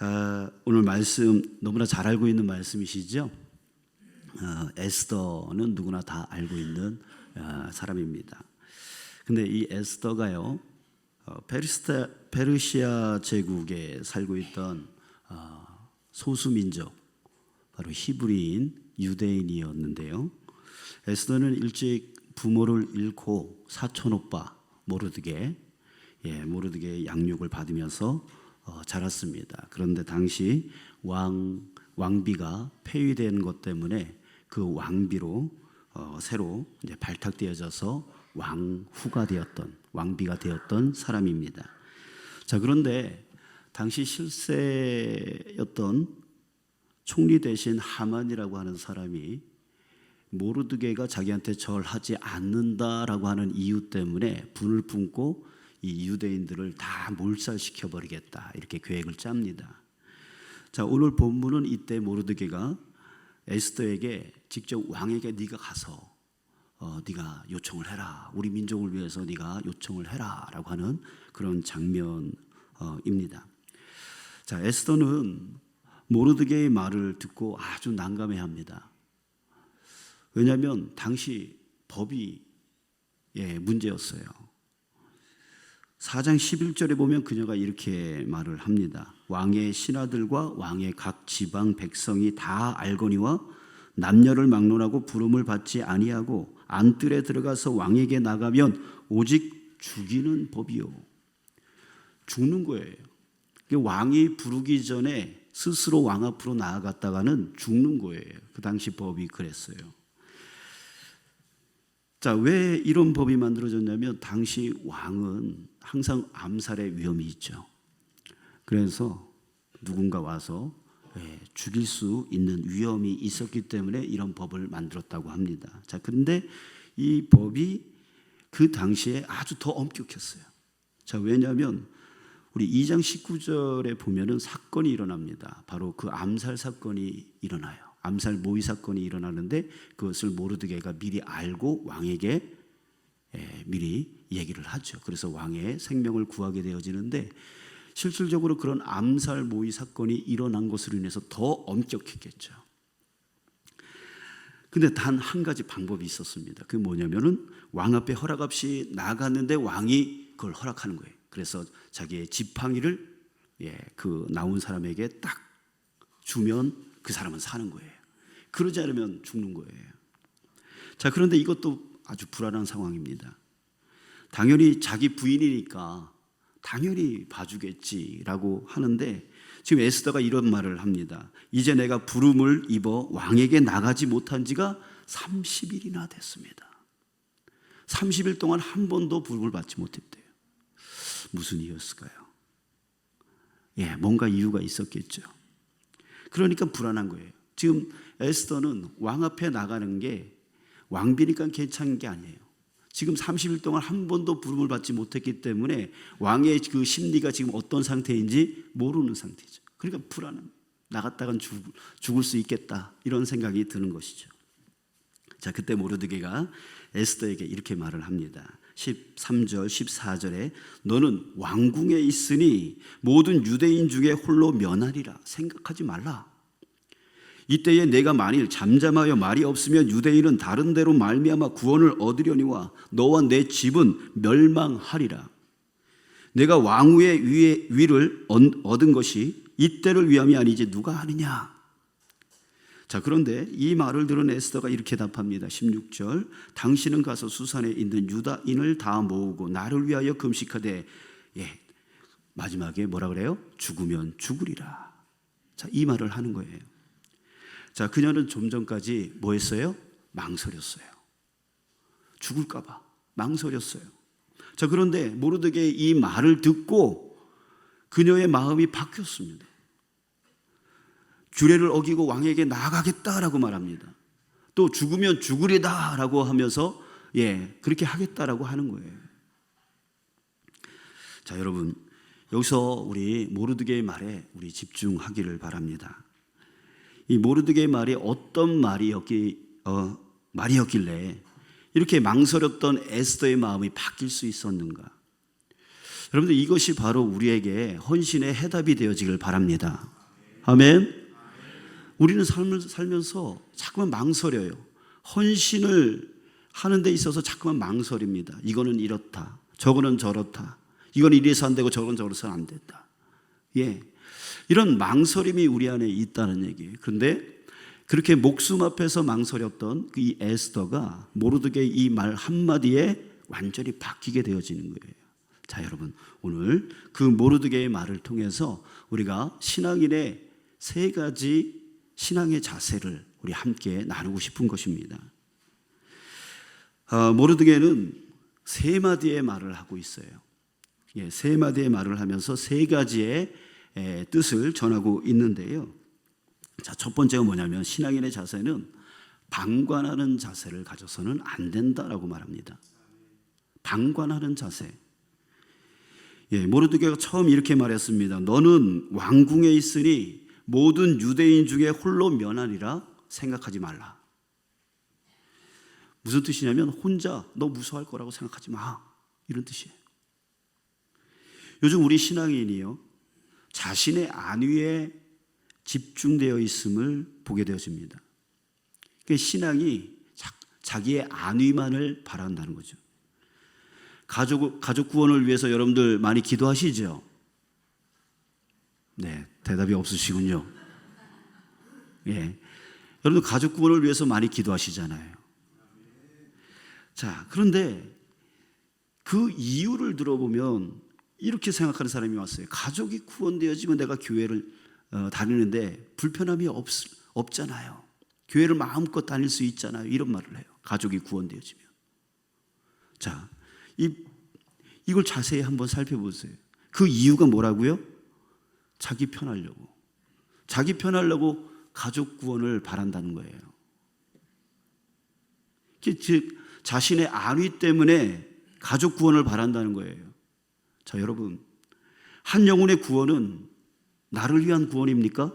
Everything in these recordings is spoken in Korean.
아, 오늘 말씀 너무나 잘 알고 있는 말씀이시죠? 어, 에스더는 누구나 다 알고 있는 아, 사람입니다. 근데 이 에스더가요, 어, 페르스타, 페르시아 제국에 살고 있던 어, 소수 민족, 바로 히브리인 유대인이었는데요. 에스더는 일찍 부모를 잃고 사촌 오빠 모르드게 예, 모르드게 양육을 받으면서 어, 자랐습니다. 그런데 당시 왕 왕비가 폐위된 것 때문에 그 왕비로 어, 새로 이제 발탁되어져서 왕후가 되었던 왕비가 되었던 사람입니다. 자 그런데 당시 실세였던 총리 대신 하만이라고 하는 사람이 모르드게가 자기한테 절하지 않는다라고 하는 이유 때문에 분을 품고 이 유대인들을 다 몰살시켜 버리겠다 이렇게 계획을 짭니다. 자 오늘 본문은 이때 모르드게가 에스더에게 직접 왕에게 네가 가서 어, 네가 요청을 해라 우리 민족을 위해서 네가 요청을 해라라고 하는 그런 장면입니다. 자 에스더는 모르드게의 말을 듣고 아주 난감해합니다. 왜냐하면 당시 법이 예, 문제였어요. 4장 11절에 보면 그녀가 이렇게 말을 합니다. 왕의 신하들과 왕의 각 지방 백성이 다 알거니와 남녀를 막론하고 부름을 받지 아니하고 안뜰에 들어가서 왕에게 나가면 오직 죽이는 법이요. 죽는 거예요. 왕이 부르기 전에 스스로 왕 앞으로 나아갔다가는 죽는 거예요. 그 당시 법이 그랬어요. 자, 왜 이런 법이 만들어졌냐면 당시 왕은 항상 암살의 위험이 있죠. 그래서 누군가 와서 예, 죽일 수 있는 위험이 있었기 때문에 이런 법을 만들었다고 합니다. 자, 그런데 이 법이 그 당시에 아주 더 엄격했어요. 자, 왜냐하면 우리 2장 19절에 보면은 사건이 일어납니다. 바로 그 암살 사건이 일어나요. 암살 모의 사건이 일어나는데 그것을 모르드게가 미리 알고 왕에게 예, 미리 얘기를 하죠. 그래서 왕의 생명을 구하게 되어지는데 실질적으로 그런 암살 모의 사건이 일어난 것으로 인해서 더 엄격했겠죠. 근데 단 한 가지 방법이 있었습니다. 그게 뭐냐면은 왕 앞에 허락 없이 나갔는데 왕이 그걸 허락하는 거예요. 그래서 자기의 지팡이를 예, 그 나온 사람에게 딱 주면 그 사람은 사는 거예요. 그러지 않으면 죽는 거예요. 자, 그런데 이것도 아주 불안한 상황입니다. 당연히 자기 부인이니까 당연히 봐주겠지라고 하는데 지금 에스더가 이런 말을 합니다. 이제 내가 부름을 입어 왕에게 나가지 못한 지가 30일이나 됐습니다. 30일 동안 한 번도 부름을 받지 못했대요. 무슨 이유였을까요? 예, 뭔가 이유가 있었겠죠. 그러니까 불안한 거예요. 지금 에스더는 왕 앞에 나가는 게 왕비니까 괜찮은 게 아니에요. 지금 30일 동안 한 번도 부름을 받지 못했기 때문에 왕의 그 심리가 지금 어떤 상태인지 모르는 상태죠. 그러니까 불안함. 나갔다간 죽, 죽을 수 있겠다. 이런 생각이 드는 것이죠. 자, 그때 모르드게가 에스더에게 이렇게 말을 합니다. 13절, 14절에 너는 왕궁에 있으니 모든 유대인 중에 홀로 면하리라. 생각하지 말라. 이때에 내가 만일 잠잠하여 말이 없으면 유대인은 다른 데로 말미암아 구원을 얻으려니와 너와 내 집은 멸망하리라. 내가 왕후의 위에 위를 얻은 것이 이때를 위함이 아니지 누가 하느냐. 자, 그런데 이 말을 들은 에스더가 이렇게 답합니다. 16절. 당신은 가서 수산에 있는 유다인을 다 모으고 나를 위하여 금식하되 예. 마지막에 뭐라 그래요? 죽으면 죽으리라. 자, 이 말을 하는 거예요. 자, 그녀는 좀 전까지 뭐 했어요? 망설였어요. 죽을까봐 망설였어요. 자, 그런데 모르드게 이 말을 듣고 그녀의 마음이 바뀌었습니다. 규례를 어기고 왕에게 나가겠다라고 말합니다. 또 죽으면 죽으리다라고 하면서 예, 그렇게 하겠다라고 하는 거예요. 자, 여러분. 여기서 우리 모르드게의 말에 우리 집중하기를 바랍니다. 이 모르드게의 말이 어떤 말이었기 어, 말이었길래 이렇게 망설였던 에스더의 마음이 바뀔 수 있었는가? 여러분들 이것이 바로 우리에게 헌신의 해답이 되어지길 바랍니다. 아멘. 우리는 삶을 살면서 자꾸만 망설여요. 헌신을 하는 데 있어서 자꾸만 망설입니다. 이거는 이렇다. 저거는 저렇다. 이건 이래서 안 되고 저건 저래서 안 된다. 예. 이런 망설임이 우리 안에 있다는 얘기예요. 그런데 그렇게 목숨 앞에서 망설였던 그이 에스더가 모르드게의 이말 한마디에 완전히 바뀌게 되어지는 거예요. 자, 여러분, 오늘 그 모르드게의 말을 통해서 우리가 신앙인의 세 가지 신앙의 자세를 우리 함께 나누고 싶은 것입니다. 아, 모르드게는 세 마디의 말을 하고 있어요. 예, 세 마디의 말을 하면서 세 가지의 에, 뜻을 전하고 있는데요. 자, 첫 번째가 뭐냐면 신앙인의 자세는 방관하는 자세를 가져서는 안 된다라고 말합니다. 방관하는 자세. 예, 모르드게가 처음 이렇게 말했습니다. 너는 왕궁에 있으니 모든 유대인 중에 홀로 면하리라 생각하지 말라. 무슨 뜻이냐면 혼자 너 무서워할 거라고 생각하지 마. 이런 뜻이에요. 요즘 우리 신앙인이요. 자신의 안위에 집중되어 있음을 보게 되어집니다. 그 신앙이 자기의 안위만을 바란다는 거죠. 가족, 가족 구원을 위해서 여러분들 많이 기도하시죠? 네, 대답이 없으시군요. 예. 여러분들 가족 구원을 위해서 많이 기도하시잖아요. 자, 그런데 그 이유를 들어보면 이렇게 생각하는 사람이 왔어요. 가족이 구원되어지면 내가 교회를 어, 다니는데 불편함이 없, 없잖아요. 교회를 마음껏 다닐 수 있잖아요. 이런 말을 해요. 가족이 구원되어지면. 자, 이, 이걸 자세히 한번 살펴보세요. 그 이유가 뭐라고요? 자기 편하려고. 자기 편하려고 가족 구원을 바란다는 거예요. 즉, 자신의 안위 때문에 가족 구원을 바란다는 거예요. 자, 여러분. 한 영혼의 구원은 나를 위한 구원입니까?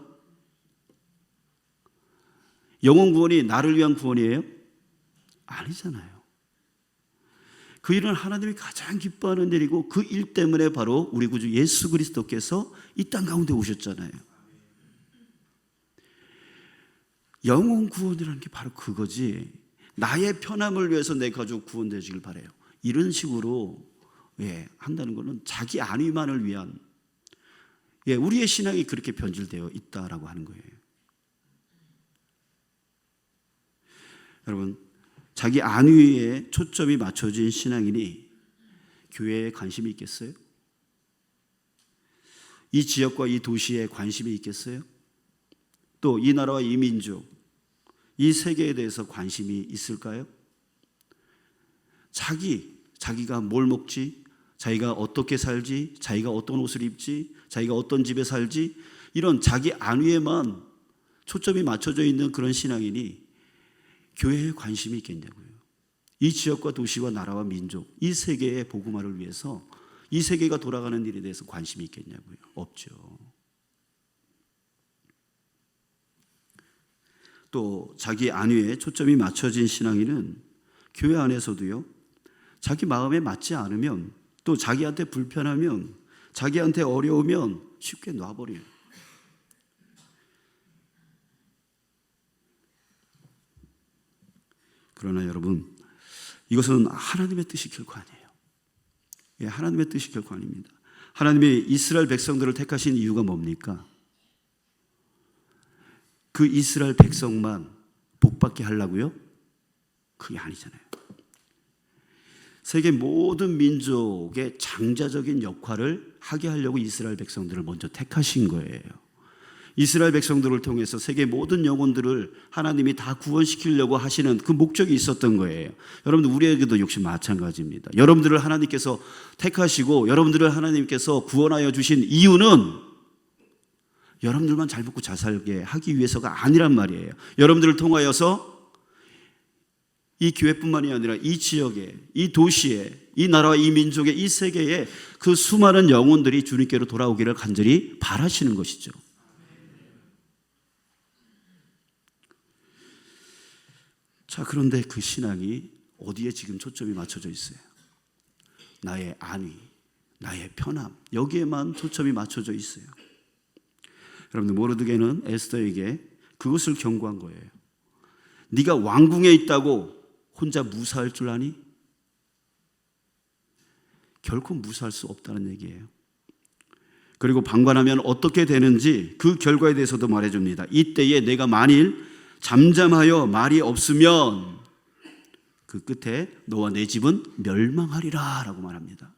영혼 구원이 나를 위한 구원이에요? 아니잖아요. 그 일은 하나님이 가장 기뻐하는 일이고 그 일 때문에 바로 우리 구주 예수 그리스도께서 이 땅 가운데 오셨잖아요. 영혼 구원이라는 게 바로 그거지. 나의 편함을 위해서 내 가족 구원되지길 바래요. 이런 식으로 예, 한다는 것은 자기 안위만을 위한 예, 우리의 신앙이 그렇게 변질되어 있다라고 하는 거예요. 여러분, 자기 안위에 초점이 맞춰진 신앙인이 교회에 관심이 있겠어요? 이 지역과 이 도시에 관심이 있겠어요? 또 이 나라와 이 민족, 이 세계에 대해서 관심이 있을까요? 자기, 자기가 뭘 먹지, 자기가 어떻게 살지, 자기가 어떤 옷을 입지, 자기가 어떤 집에 살지, 이런 자기 안위에만 초점이 맞춰져 있는 그런 신앙인이 교회에 관심이 있겠냐고요. 이 지역과 도시와 나라와 민족, 이 세계의 복음화를 위해서 이 세계가 돌아가는 일에 대해서 관심이 있겠냐고요. 없죠. 또 자기 안위에 초점이 맞춰진 신앙인은 교회 안에서도요. 자기 마음에 맞지 않으면 또 자기한테 불편하면 자기한테 어려우면 쉽게 놔버려요. 그러나 여러분, 이것은 하나님의 뜻이 결코 아니에요. 예, 하나님의 뜻이 결코 아닙니다. 하나님이 이스라엘 백성들을 택하신 이유가 뭡니까? 그 이스라엘 백성만 복받게 하려고요? 그게 아니잖아요. 세계 모든 민족의 장자적인 역할을 하게 하려고 이스라엘 백성들을 먼저 택하신 거예요. 이스라엘 백성들을 통해서 세계 모든 영혼들을 하나님이 다 구원시키려고 하시는 그 목적이 있었던 거예요. 여러분들 우리에게도 역시 마찬가지입니다. 여러분들을 하나님께서 택하시고 여러분들을 하나님께서 구원하여 주신 이유는 여러분들만 잘 먹고 잘 살게 하기 위해서가 아니란 말이에요. 여러분들을 통하여서 이 교회뿐만이 아니라 이 지역에, 이 도시에, 이 나라와 이 민족의 이 세계에 그 수많은 영혼들이 주님께로 돌아오기를 간절히 바라시는 것이죠. 자, 그런데 그 신앙이 어디에 지금 초점이 맞춰져 있어요? 나의 안위, 나의 편함 여기에만 초점이 맞춰져 있어요. 여러분들 모르드게는 에스더에게 그것을 경고한 거예요. 네가 왕궁에 있다고 혼자 무사할 줄 아니? 결코 무사할 수 없다는 얘기예요. 그리고 방관하면 어떻게 되는지 그 결과에 대해서도 말해줍니다. 이때에 내가 만일 잠잠하여 말이 없으면 그 끝에 너와 내 집은 멸망하리라 라고 말합니다.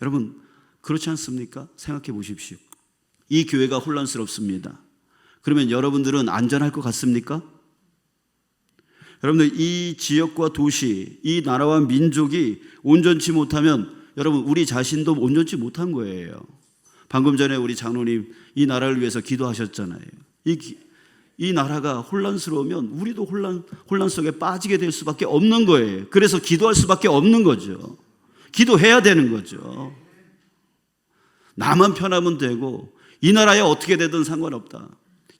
여러분, 그렇지 않습니까? 생각해 보십시오. 이 교회가 혼란스럽습니다. 그러면 여러분들은 안전할 것 같습니까? 여러분들 이 지역과 도시, 이 나라와 민족이 온전치 못하면 여러분 우리 자신도 온전치 못한 거예요. 방금 전에 우리 장로님 이 나라를 위해서 기도하셨잖아요. 이, 기- 이 나라가 혼란스러우면 우리도 혼란 혼란 속에 빠지게 될 수밖에 없는 거예요. 그래서 기도할 수밖에 없는 거죠. 기도해야 되는 거죠. 나만 편하면 되고 이 나라에 어떻게 되든 상관없다.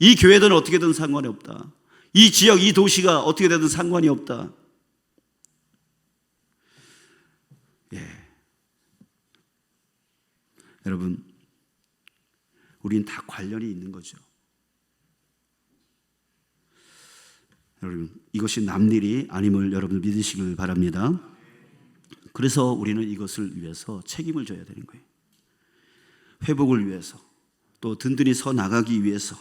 이 교회든 어떻게 되든 상관이 없다. 이 지역, 이 도시가 어떻게 되든 상관이 없다. 예. 여러분, 우린 다 관련이 있는 거죠. 여러분, 이것이 남일이 아님을 여러분 믿으시길 바랍니다. 그래서 우리는 이것을 위해서 책임을 져야 되는 거예요. 회복을 위해서 또 든든히 서 나가기 위해서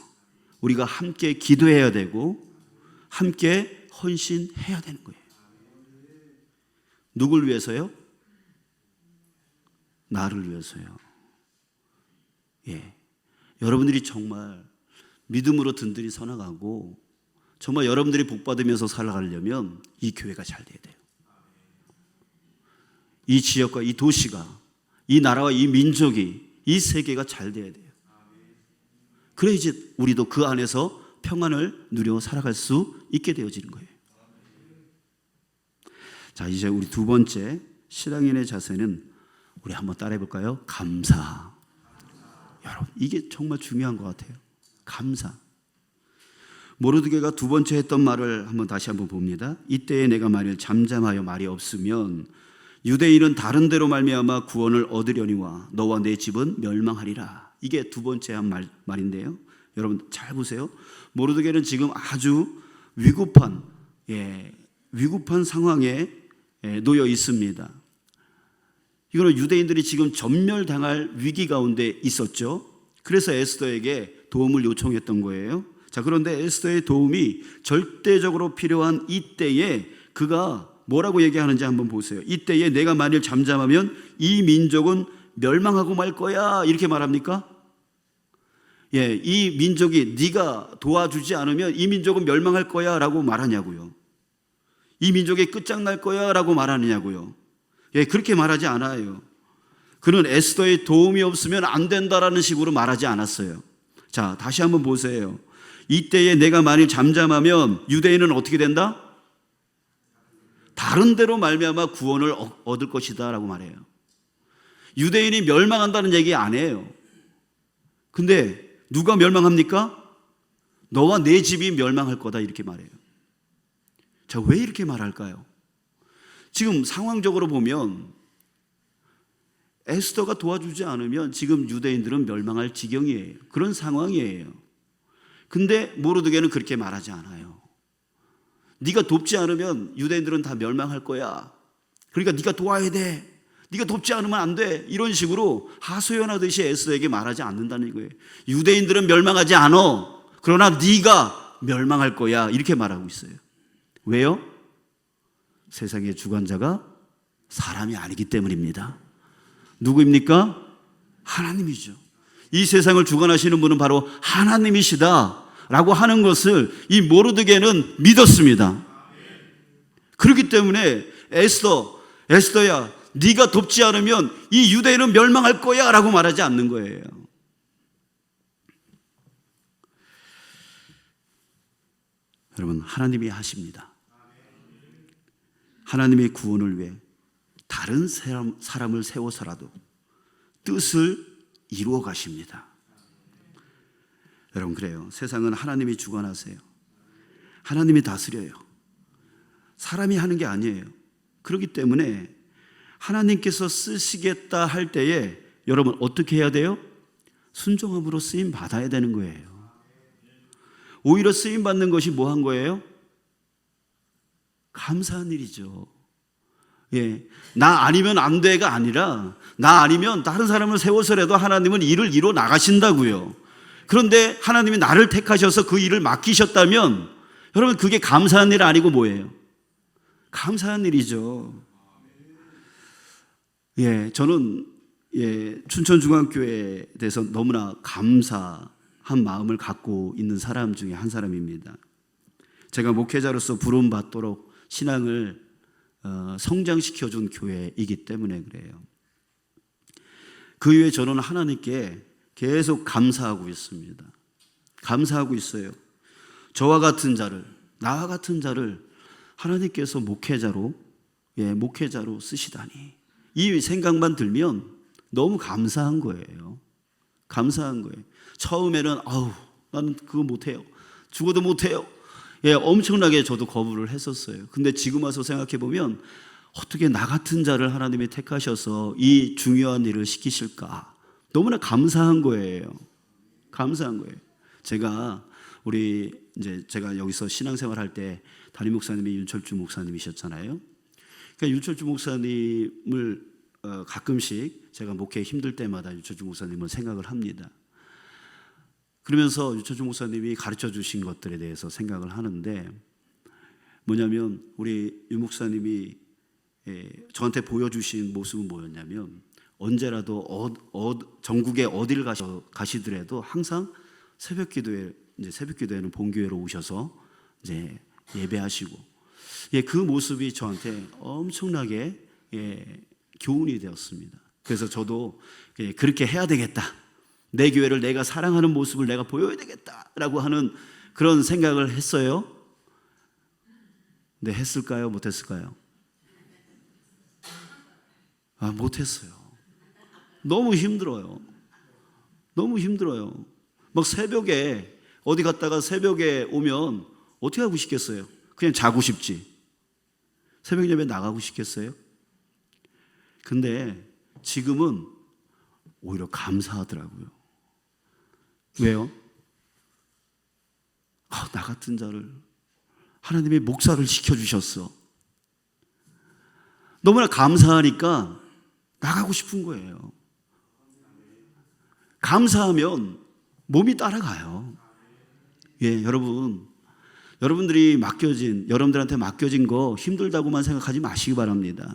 우리가 함께 기도해야 되고 함께 헌신해야 되는 거예요. 누굴 위해서요? 나를 위해서요. 예. 여러분들이 정말 믿음으로 든든히 서 나가고 정말 여러분들이 복 받으면서 살아가려면 이 교회가 잘 돼야 돼요. 이 지역과 이 도시가 이 나라와 이 민족이 이 세계가 잘 돼야 돼요. 그래 이제 우리도 그 안에서 평안을 누려 살아갈 수 있게 되어지는 거예요. 자, 이제 우리 두 번째 신앙인의 자세는 우리 한번 따라해 볼까요? 감사. 여러분, 이게 정말 중요한 것 같아요. 감사. 모르드게가 두 번째 했던 말을 한번 다시 한번 봅니다. 이때에 내가 만일 잠잠하여 말이 없으면 유대인은 다른 데로 말미암아 구원을 얻으려니와 너와 내 집은 멸망하리라. 이게 두 번째 한 말, 말인데요. 여러분 잘 보세요. 모르드게는 지금 아주 위급한 예, 위급한 상황에 예, 놓여 있습니다. 이거는 유대인들이 지금 전멸당할 위기 가운데 있었죠. 그래서 에스더에게 도움을 요청했던 거예요. 자, 그런데 에스더의 도움이 절대적으로 필요한 이때에 그가 뭐라고 얘기하는지 한번 보세요. 이때에 내가 만일 잠잠하면 이 민족은 멸망하고 말 거야. 이렇게 말합니까? 예, 이 민족이 네가 도와주지 않으면 이 민족은 멸망할 거야라고 말하냐고요. 이 민족이 끝장날 거야라고 말하느냐고요. 예, 그렇게 말하지 않아요. 그는 에스더의 도움이 없으면 안 된다라는 식으로 말하지 않았어요. 자, 다시 한번 보세요. 이때에 내가 만일 잠잠하면 유대인은 어떻게 된다? 다른 데로 말미암아 구원을 얻- 얻을 것이다라고 말해요. 유대인이 멸망한다는 얘기 안 해요. 근데 누가 멸망합니까? 너와 내 집이 멸망할 거다 이렇게 말해요. 자, 왜 이렇게 말할까요? 지금 상황적으로 보면 에스더가 도와주지 않으면 지금 유대인들은 멸망할 지경이에요. 그런 상황이에요. 근데 모르드게는 그렇게 말하지 않아요. 네가 돕지 않으면 유대인들은 다 멸망할 거야. 그러니까 네가 도와야 돼. 네가 돕지 않으면 안 돼. 이런 식으로 하소연하듯이 에스더에게 말하지 않는다는 거예요. 유대인들은 멸망하지 않아. 그러나 네가 멸망할 거야. 이렇게 말하고 있어요. 왜요? 세상의 주관자가 사람이 아니기 때문입니다. 누구입니까? 하나님이죠. 이 세상을 주관하시는 분은 바로 하나님이시다. 라고 하는 것을 이 모르드게는 믿었습니다. 그렇기 때문에 에스더, 에스더야, 네가 돕지 않으면 이 유대인은 멸망할 거야 라고 말하지 않는 거예요. 여러분, 하나님이 하십니다. 하나님의 구원을 위해 다른 사람, 사람을 세워서라도 뜻을 이루어 가십니다. 여러분, 그래요. 세상은 하나님이 주관하세요. 하나님이 다스려요. 사람이 하는 게 아니에요. 그렇기 때문에 하나님께서 쓰시겠다 할 때에 여러분 어떻게 해야 돼요? 순종함으로 쓰임 받아야 되는 거예요. 오히려 쓰임 받는 것이 뭐 한 거예요? 감사한 일이죠. 예. 나 아니면 안 돼가 아니라 나 아니면 다른 사람을 세워서라도 하나님은 일을 이뤄 나가신다고요. 그런데 하나님이 나를 택하셔서 그 일을 맡기셨다면 여러분 그게 감사한 일 아니고 뭐예요? 감사한 일이죠. 예, 저는 예, 춘천중앙교회에 대해서 너무나 감사한 마음을 갖고 있는 사람 중에 한 사람입니다. 제가 목회자로서 부름 받도록 신앙을 어, 성장시켜 준 교회이기 때문에 그래요. 그 이후에 저는 하나님께 계속 감사하고 있습니다. 감사하고 있어요. 저와 같은 자를, 나와 같은 자를 하나님께서 목회자로, 예, 목회자로 쓰시다니. 이 생각만 들면 너무 감사한 거예요. 감사한 거예요. 처음에는, 아우, 나는 그거 못해요. 죽어도 못해요. 예, 엄청나게 저도 거부를 했었어요. 근데 지금 와서 생각해 보면 어떻게 나 같은 자를 하나님이 택하셔서 이 중요한 일을 시키실까? 너무나 감사한 거예요. 감사한 거예요. 제가 우리 이제 제가 여기서 신앙생활 할 때 담임 목사님이 윤철주 목사님이셨잖아요. 그러니까 윤철주 목사님을 어, 가끔씩 제가 목회 힘들 때마다 윤철주 목사님을 생각을 합니다. 그러면서 유철주 목사님이 가르쳐 주신 것들에 대해서 생각을 하는데 뭐냐면 우리 유 목사님이 예, 저한테 보여주신 모습은 뭐였냐면 언제라도 어, 어, 전국에 어딜 가셔, 가시더라도 항상 새벽 기도에 이제 새벽 기도에는 본교회로 오셔서 이제 예배하시고 예, 그 모습이 저한테 엄청나게 예, 교훈이 되었습니다. 그래서 저도 예, 그렇게 해야 되겠다. 내 교회를 내가 사랑하는 모습을 내가 보여야 되겠다라고 하는 그런 생각을 했어요. 네, 했을까요? 못했을까요? 아, 못했어요. 너무 힘들어요. 너무 힘들어요. 막 새벽에 어디 갔다가 새벽에 오면 어떻게 하고 싶겠어요? 그냥 자고 싶지. 새벽 예배 나가고 싶겠어요? 근데 지금은 오히려 감사하더라고요. 왜요? 아, 나 같은 자를 하나님의 목사를 시켜주셨어. 너무나 감사하니까 나가고 싶은 거예요. 감사하면 몸이 따라가요. 예, 여러분. 여러분들이 맡겨진, 여러분들한테 맡겨진 거 힘들다고만 생각하지 마시기 바랍니다.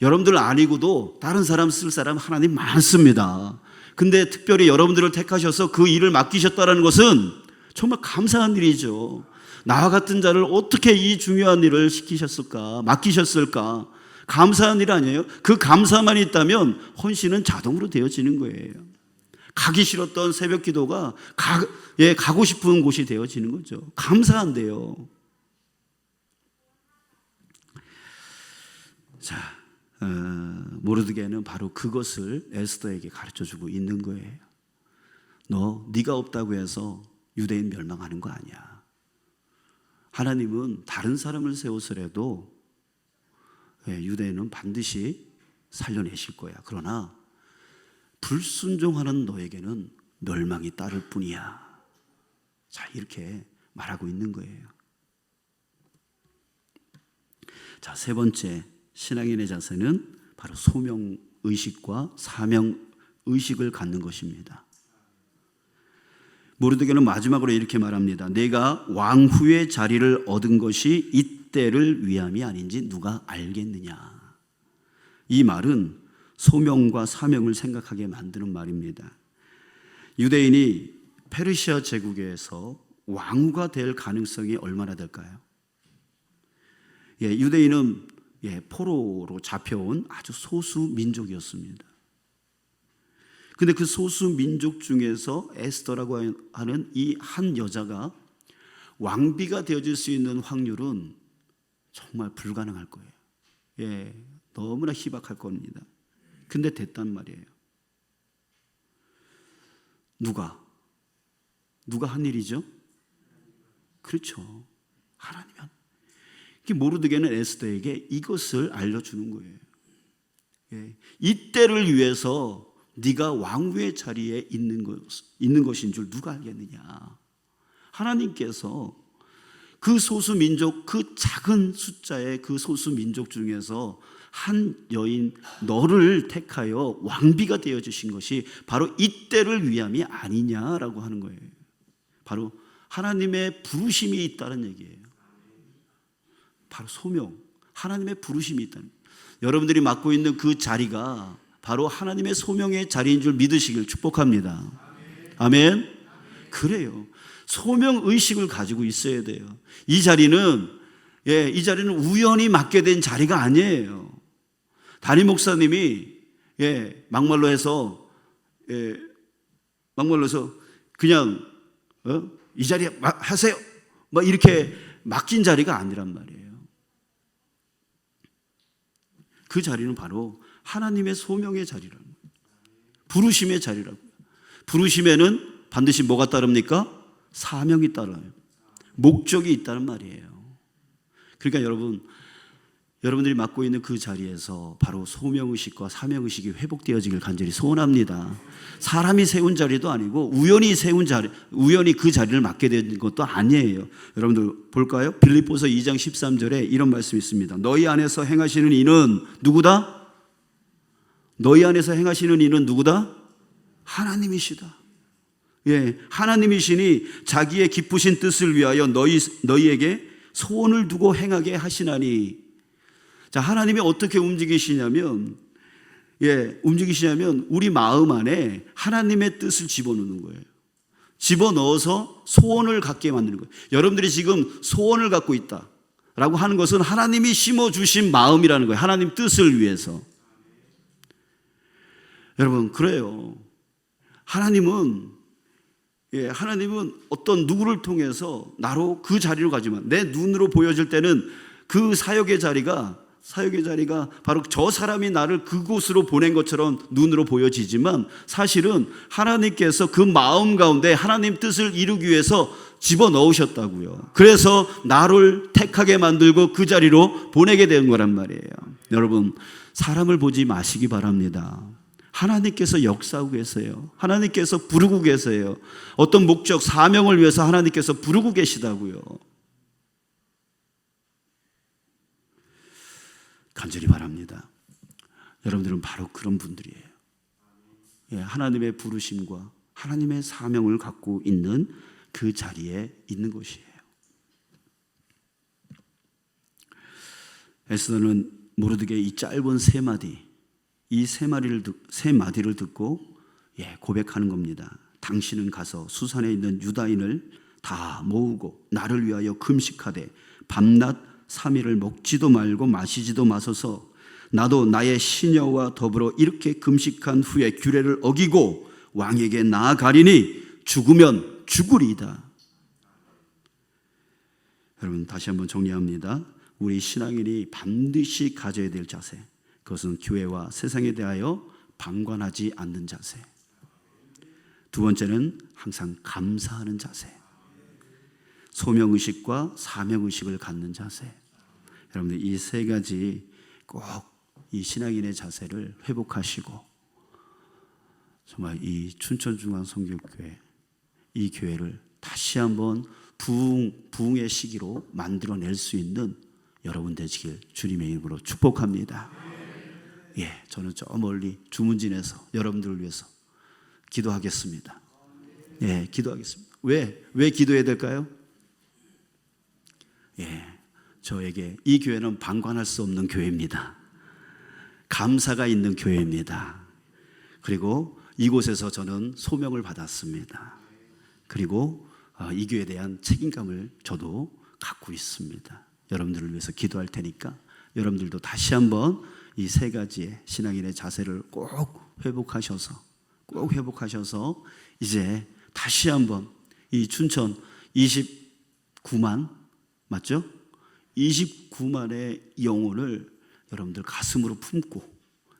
여러분들 아니고도 다른 사람 쓸 사람 하나님 많습니다. 근데 특별히 여러분들을 택하셔서 그 일을 맡기셨다는 것은 정말 감사한 일이죠. 나와 같은 자를 어떻게 이 중요한 일을 시키셨을까? 맡기셨을까? 감사한 일 아니에요? 그 감사만 있다면 헌신은 자동으로 되어지는 거예요. 가기 싫었던 새벽 기도가 가, 예, 가고 싶은 곳이 되어지는 거죠. 감사한데요. 자, 어, 모르드게는 바로 그것을 에스더에게 가르쳐 주고 있는 거예요. 너 네가 없다고 해서 유대인 멸망하는 거 아니야. 하나님은 다른 사람을 세워서라도 예, 유대인은 반드시 살려내실 거야. 그러나 불순종하는 너에게는 멸망이 따를 뿐이야. 자, 이렇게 말하고 있는 거예요. 자, 세 번째 신앙인의 자세는 바로 소명 의식과 사명 의식을 갖는 것입니다. 모르드게는 마지막으로 이렇게 말합니다. 내가 왕후의 자리를 얻은 것이 이때를 위함이 아닌지 누가 알겠느냐. 이 말은 소명과 사명을 생각하게 만드는 말입니다. 유대인이 페르시아 제국에서 왕후가 될 가능성이 얼마나 될까요? 예, 유대인은 예, 포로로 잡혀온 아주 소수 민족이었습니다. 근데 그 소수 민족 중에서 에스더라고 하는 이 한 여자가 왕비가 되어질 수 있는 확률은 정말 불가능할 거예요. 예, 너무나 희박할 겁니다. 근데 됐단 말이에요. 누가? 누가 한 일이죠? 그렇죠. 하나님은. 모르드게는 에스더에게 이것을 알려주는 거예요. 예, 이때를 위해서 네가 왕후의 자리에 있는 것 있는 것인 줄 누가 알겠느냐? 하나님께서 그 소수 민족 그 작은 숫자의 그 소수 민족 중에서 한 여인 너를 택하여 왕비가 되어 주신 것이 바로 이때를 위함이 아니냐라고 하는 거예요. 바로 하나님의 부르심이 있다는 얘기예요. 바로 소명, 하나님의 부르심이 있다는. 여러분들이 맡고 있는 그 자리가 바로 하나님의 소명의 자리인 줄 믿으시길 축복합니다. 아멘. 그래요. 소명 의식을 가지고 있어야 돼요. 이 자리는 예, 이 자리는 우연히 맡게 된 자리가 아니에요. 담임 목사님이 예, 막말로 해서 예, 막말로 해서 그냥 어? 이 자리에 마- 하세요. 뭐 이렇게 맡긴 자리가 아니란 말이에요. 그 자리는 바로 하나님의 소명의 자리라는 거예요. 부르심의 자리라고. 부르심에는 반드시 뭐가 따릅니까? 사명이 따라요. 목적이 있다는 말이에요. 그러니까 여러분, 여러분들이 맡고 있는 그 자리에서 바로 소명의식과 사명의식이 회복되어지길 간절히 소원합니다. 사람이 세운 자리도 아니고 우연히 세운 자리, 우연히 그 자리를 맡게 된 것도 아니에요. 여러분들 볼까요? 빌립보서 2장 13절에 이런 말씀이 있습니다. 너희 안에서 행하시는 이는 누구다? 너희 안에서 행하시는 이는 누구다? 하나님이시다. 예, 하나님이시니 자기의 기쁘신 뜻을 위하여 너희 너희에게 소원을 두고 행하게 하시나니 자, 하나님이 어떻게 움직이시냐면, 예, 움직이시냐면, 우리 마음 안에 하나님의 뜻을 집어넣는 거예요. 집어넣어서 소원을 갖게 만드는 거예요. 여러분들이 지금 소원을 갖고 있다. 라고 하는 것은 하나님이 심어주신 마음이라는 거예요. 하나님 뜻을 위해서. 여러분, 그래요. 하나님은, 예, 하나님은 어떤 누구를 통해서 나로 그 자리로 가지만 내 눈으로 보여질 때는 그 사역의 자리가 사역의 자리가 바로 저 사람이 나를 그곳으로 보낸 것처럼 눈으로 보여지지만 사실은 하나님께서 그 마음 가운데 하나님 뜻을 이루기 위해서 집어 넣으셨다고요. 그래서 나를 택하게 만들고 그 자리로 보내게 된 거란 말이에요. 여러분, 사람을 보지 마시기 바랍니다. 하나님께서 역사하고 계세요. 하나님께서 부르고 계세요. 어떤 목적, 사명을 위해서 하나님께서 부르고 계시다고요. 간절히 바랍니다. 여러분들은 바로 그런 분들이에요. 예, 하나님의 부르심과 하나님의 사명을 갖고 있는 그 자리에 있는 것이에요. 에스더는 모르드게 이 짧은 세 마디, 이 세 마디를 듣, 세 마디를 듣고 예, 고백하는 겁니다. 당신은 가서 수산에 있는 유다인을 다 모으고 나를 위하여 금식하되 밤낮 3일을 먹지도 말고 마시지도 마소서 나도 나의 시녀와 더불어 이렇게 금식한 후에 규례를 어기고 왕에게 나아가리니 죽으면 죽으리이다. 여러분 다시 한번 정리합니다. 우리 신앙인이 반드시 가져야 될 자세. 그것은 교회와 세상에 대하여 방관하지 않는 자세. 두 번째는 항상 감사하는 자세. 소명의식과 사명의식을 갖는 자세. 여러분들 이 세 가지 꼭 이 신앙인의 자세를 회복하시고 정말 이 춘천중앙성교교회 이 교회를 다시 한번 부흥, 부흥의 시기로 만들어낼 수 있는 여러분 되시길 주님의 이름으로 축복합니다. 예, 저는 저 멀리 주문진에서 여러분들을 위해서 기도하겠습니다. 예, 기도하겠습니다. 왜? 왜 기도해야 될까요? 예, 저에게 이 교회는 방관할 수 없는 교회입니다. 감사가 있는 교회입니다. 그리고 이곳에서 저는 소명을 받았습니다. 그리고 어, 이 교회에 대한 책임감을 저도 갖고 있습니다. 여러분들을 위해서 기도할 테니까 여러분들도 다시 한번 이 세 가지의 신앙인의 자세를 꼭 회복하셔서 꼭 회복하셔서 이제 다시 한번 이 춘천 29만 맞죠? 29만의 영혼을 여러분들 가슴으로 품고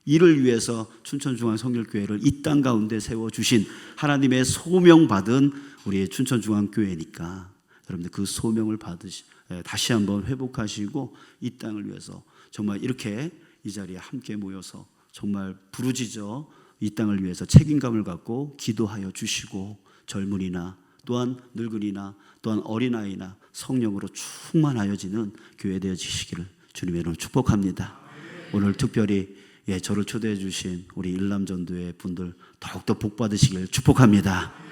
이를 위해서 춘천중앙성결교회를 이 땅 가운데 세워 주신 하나님의 소명 받은 우리의 춘천중앙교회니까 여러분들 그 소명을 받으시 예, 다시 한번 회복하시고 이 땅을 위해서 정말 이렇게 이 자리에 함께 모여서 정말 부르짖어 이 땅을 위해서 책임감을 갖고 기도하여 주시고 젊은이나 또한 늙은이나 또한 어린아이나 성령으로 충만하여지는 교회 되어지시기를 주님의 이름으로 축복합니다. 오늘 특별히 예, 저를 초대해 주신 우리 일남전도의 분들 더욱더 복 받으시길 축복합니다.